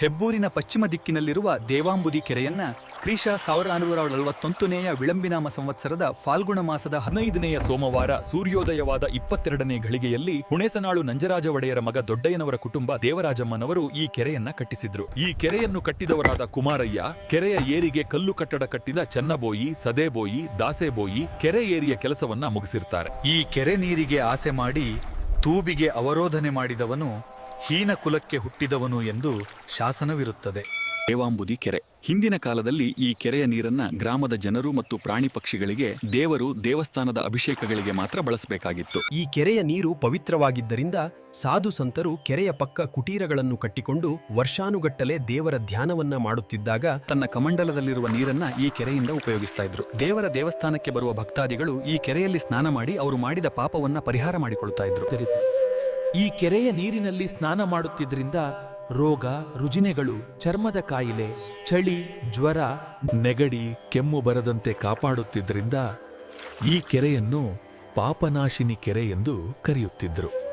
ಹೆಬ್ಬೂರಿನ ಪಶ್ಚಿಮ ದಿಕ್ಕಿನಲ್ಲಿರುವ ದೇವಾಂಬುದಿ ಕೆರೆಯನ್ನ ಕ್ರೀಶ ಸಾವಿರದ ನಾನೂರ ನಲವತ್ತೊಂದನೆಯ ವಿಳಂಬಿನಾಮ ಸಂವತ್ಸರದ ಫಾಲ್ಗುಣ ಮಾಸದ ಹದಿನೈದನೆಯ ಸೋಮವಾರ ಸೂರ್ಯೋದಯವಾದ ಇಪ್ಪತ್ತೆರಡನೇ ಘಳಿಗೆಯಲ್ಲಿ ಹುಣೇಸನಾಳು ನಂಜರಾಜ ಒಡೆಯರ ಮಗ ದೊಡ್ಡಯ್ಯನವರ ಕುಟುಂಬ ದೇವರಾಜಮ್ಮನವರು ಈ ಕೆರೆಯನ್ನ ಕಟ್ಟಿಸಿದ್ರು. ಈ ಕೆರೆಯನ್ನು ಕಟ್ಟಿದವರಾದ ಕುಮಾರಯ್ಯ, ಕೆರೆಯ ಏರಿಗೆ ಕಲ್ಲು ಕಟ್ಟಡ ಕಟ್ಟಿದ ಚನ್ನಬೋಯಿ, ಸದೇಬೋಯಿ, ದಾಸೆಬೋಯಿ ಕೆರೆ ಏರಿಯ ಕೆಲಸವನ್ನ ಮುಗಿಸಿರ್ತಾರೆ. ಈ ಕೆರೆ ನೀರಿಗೆ ಆಸೆ ಮಾಡಿ ತೂಬಿಗೆ ಅವರೋಧನೆ ಮಾಡಿದವನು ಹೀನ ಕುಲಕ್ಕೆ ಹುಟ್ಟಿದವನು ಎಂದು ಶಾಸನವಿರುತ್ತದೆ. ದೇವಾಂಬುದಿ ಕೆರೆ. ಹಿಂದಿನ ಕಾಲದಲ್ಲಿ ಈ ಕೆರೆಯ ನೀರನ್ನ ಗ್ರಾಮದ ಜನರು ಮತ್ತು ಪ್ರಾಣಿ ಪಕ್ಷಿಗಳಿಗೆ ದೇವರು ದೇವಸ್ಥಾನದ ಅಭಿಷೇಕಗಳಿಗೆ ಮಾತ್ರ ಬಳಸಬೇಕಾಗಿತ್ತು. ಈ ಕೆರೆಯ ನೀರು ಪವಿತ್ರವಾಗಿದ್ದರಿಂದ ಸಾಧು ಸಂತರು ಕೆರೆಯ ಪಕ್ಕ ಕುಟೀರಗಳನ್ನು ಕಟ್ಟಿಕೊಂಡು ವರ್ಷಾನುಗಟ್ಟಲೆ ದೇವರ ಧ್ಯಾನವನ್ನ ಮಾಡುತ್ತಿದ್ದಾಗ ತನ್ನ ಕಮಂಡಲದಲ್ಲಿರುವ ನೀರನ್ನ ಈ ಕೆರೆಯಿಂದ ಉಪಯೋಗಿಸ್ತಾ ಇದ್ರು. ದೇವರ ದೇವಸ್ಥಾನಕ್ಕೆ ಬರುವ ಭಕ್ತಾದಿಗಳು ಈ ಕೆರೆಯಲ್ಲಿ ಸ್ನಾನ ಮಾಡಿ ಅವರು ಮಾಡಿದ ಪಾಪವನ್ನ ಪರಿಹಾರ ಮಾಡಿಕೊಳ್ತಾ ಇದ್ರು. ಈ ಕೆರೆಯ ನೀರಿನಲ್ಲಿ ಸ್ನಾನ ಮಾಡುತ್ತಿದ್ದರಿಂದ ರೋಗ, ರುಜಿನೆಗಳು, ಚರ್ಮದ ಕಾಯಿಲೆ, ಚಳಿ, ಜ್ವರ, ನೆಗಡಿ, ಕೆಮ್ಮು ಬರದಂತೆ ಕಾಪಾಡುತ್ತಿದ್ದರಿಂದ ಈ ಕೆರೆಯನ್ನು ಪಾಪನಾಶಿನಿ ಕೆರೆ ಎಂದು ಕರೆಯುತ್ತಿದ್ದರು.